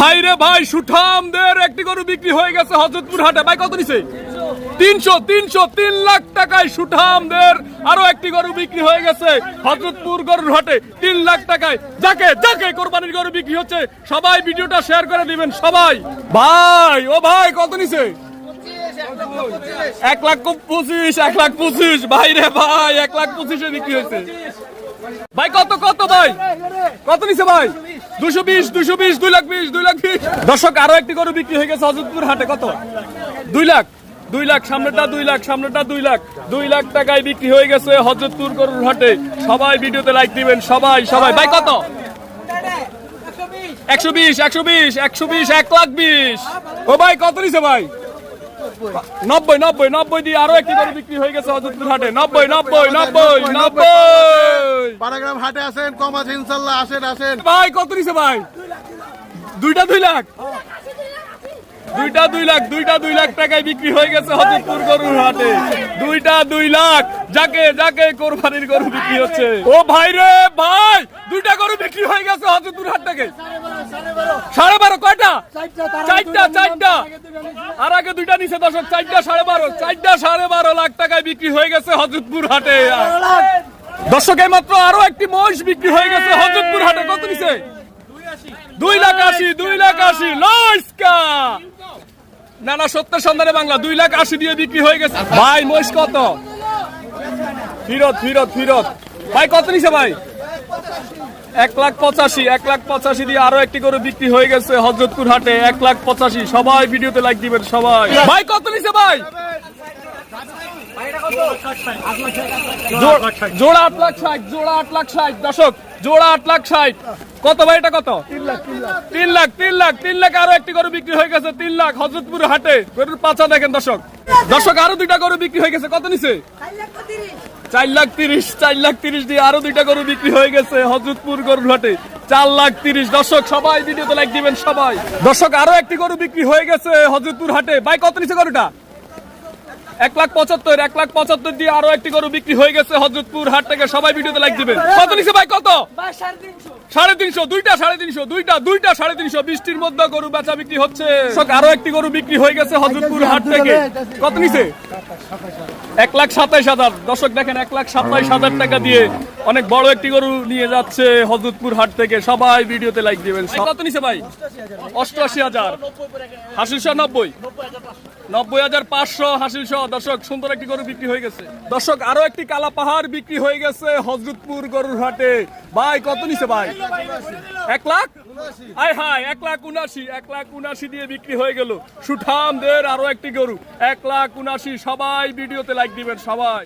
ভাই রে ভাই, সুঠামদের একটি গরু বিক্রি হয়ে গেছে হজরতপুর হাটে। ভাই, কত নিছে? তিনশো তিনশো, তিন লাখ টাকায় সুঠামদের আরও একটি গরু বিক্রি হয়ে গেছে হজরতপুর গরুর হাটে। তিন লাখ টাকায়। যাকে যাকে কোরবানির গরু বিক্রি হচ্ছে, সবাই ভিডিওটা শেয়ার করে দিবেন, সবাই। ভাই, ও ভাই, কত নিছে? এক লাখ পঁচিশ, এক লাখ পঁচিশ। ভাই রে ভাই, এক লাখ পঁচিশে বিক্রি হয়েছে। ভাই, কত কত ভাই? কত নিছে ভাই? দুশো বিশ দুশো বিশ, দুই লাখ বিশ দর্শক, আরও একটি গরু বিক্রি হয়ে গেছে হজরতপুর হাটে, কত? দুই লাখ দুই লাখ সামনেটা দুই লাখ সামনেটা দুই লাখ। দুই লাখ টাকায় বিক্রি হয়ে গেছে হজরতপুর গরুর হাটে। সবাই ভিডিওতে লাইক দিবেন, সবাই সবাই। ভাই, কত? একশো বিশ একশো বিশ একশো বিশ, এক লাখ বিশ। ও ভাই, কত নিছে ভাই? নব্বই নব্বই নব্বই দিয়ে আরও একটি গরু বিক্রি হয়ে গেছে হজরতপুর হাটে। নব্বই নব্বই নব্বই নব্বই। পারাগ্রাম হাটে আসেন কম আছে ইনশাল্লাহ আসেন আসেন। ভাই কত নিছে ভাই? দুইটা দুই লাখ। দুইটা দুই লাখ দুইটা দুই লাখ টাকায় বিক্রি হয়ে গেছে হজরতপুর গরুর হাটে। দুইটা দুই লাখ। যাকে যাকে কোরবানির গরু বিক্রি হচ্ছে। ও ভাই রে ভাই দুইটা গরু বিক্রি হয়ে গেছে হজরতপুর হাট থেকে। সাড়ে বারো কয়টা? চারটা চারটা। আর আগে দুইটা নিচে দশক চারটা সাড়ে বারো চারটা সাড়ে বারো লাখ টাকায় বিক্রি হয়ে গেছে হজরতপুর হাটে। দর্শক মাত্র আরও একটি মহিষ বিক্রি হয়ে গেছে হজরতপুর হাটে। কত নিছে দুই লাখ আশি, দুই লাখ আশি। লস্কা! না না সত্যের সন্ধানে বাংলা, দুই লাখ আশি দিয়ে বিক্রি হয়ে গেছে। ভাই, মহিষ কত? ফিরত ফিরত ফিরত। ভাই, কত নিছে ভাই? এক লাখ পঁচাশি, এক লাখ পঁচাশি দিয়ে আরও একটি করে বিক্রি হয়ে গেছে হজরতপুর হাটে। এক লাখ পঁচাশি। সবাই ভিডিওতে লাইক দিবেন, সবাই। ভাই, কত নিছে ভাই? কত হজরতপুর হাটে গরুর পাচা দেখেন দর্শক। দর্শক, আরও দুইটা গরু বিক্রি হয়ে গেছে। কত নিছে? চার লাখ তিরিশ, চার লাখ তিরিশ দিয়ে আরও দুইটা গরু বিক্রি হয়ে গেছে হজরতপুর গরুর হাটে। চার লাখ তিরিশ। দর্শক, সবাই ভিডিওতে লাইক দিবেন, সবাই। দর্শক, আরও একটি গরু বিক্রি হয়ে গেছে হজরতপুর হাটে। ভাই, কত নিছে গরুটা? এক লাখ পঁচাত্তর, এক লাখ পঁচাত্তর দিয়ে আরও একটি গরু বিক্রি হয়ে গেছে হজরতপুর হাট থেকে। সবাই ভিডিওতে লাইক দিবেন। কত নিছে ভাই, কত? সাড়ে তিনশো, দুইটা সাড়ে তিনশো, দুইটা দুইটা সাড়ে তিনশো। বৃষ্টির মধ্যে গরু বেচা বিক্রি হচ্ছে। আরও একটি গরু বিক্রি হয়ে গেছে হজরতপুর হাট থেকে। কত নিছে? এক লাখ সাতাইশ হাজার। দর্শক দেখেন, এক লাখ সাতাইশ হাজার টাকা দিয়ে অনেক বড় একটি গরু নিয়ে যাচ্ছে হজরতপুর হাট থেকে। সবাই ভিডিওতে লাইক দিবেন। কত নিছে ভাই? অষ্টআশি হাজার। হাসিল শাহ নব্বই। নব্বই হাজার পাঁচশো হাসিল সহ। দর্শক, সুন্দর একটি গরু বিক্রি হয়ে গেছে। দর্শক, আরও একটি কালা পাহাড় বিক্রি হয়ে গেছে হজরতপুর গরুর হাটে। ভাই, কত নিছে ভাই? এক লাখ? আয় হায়, এক লাখ উনাশি এক লাখ উনাশি দিয়ে বিক্রি হয়ে গেল। সুঠামদের আরও একটি গরু। এক লাখ উনাশি সবাই ভিডিওতে লাইক দিবেন সবাই।